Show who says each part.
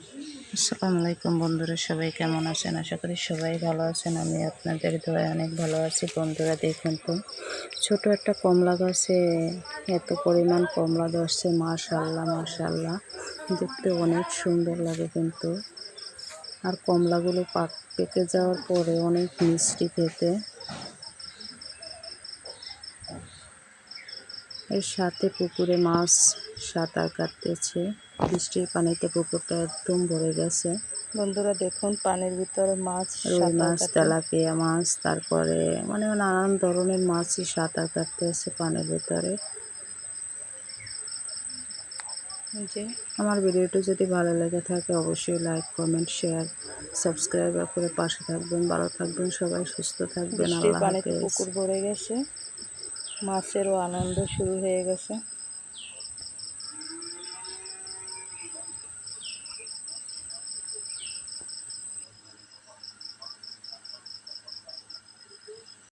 Speaker 1: আসসালামু আলাইকুম বন্ধুরা, সবাই কেমন আছেন? আশা করি সবাই ভালো আছেন। আমি আপনাদের দোয়ায় অনেক ভালো আছি। বন্ধুরা, দেখুন তো, ছোট একটা কমলা গাছে এত পরিমাণ কমলা ধরছে মাশাল্লাহ মাশাল্লাহ দেখতে অনেক সুন্দর লাগে কিন্তু। আর কমলাগুলো পাক পেকে যাওয়ার পরে অনেক মিষ্টি খেতে। এর সাথে পুকুরে মাছ সাঁতার কাটতেছে। বৃষ্টির পানিতে পুকুরটা একদম ভরে গেছে।
Speaker 2: বন্ধুরা দেখুন পানির ভিতরে মাছ
Speaker 1: রুই মাছ তেলাপিয়া মাছ তারপরে মানে নানান ধরনের মাছই সাঁতার কাটতে আছে পানির ভিতরে। আমার ভিডিওটি যদি ভালো লেগে থাকে অবশ্যই লাইক কমেন্ট শেয়ার সাবস্ক্রাইব করে পাশে থাকবেন ভালো থাকবেন সবাই সুস্থ থাকবেন আল্লাহ
Speaker 2: পুকুর ভরে গেছে মাছেরও আনন্দ শুরু হয়ে গেছে।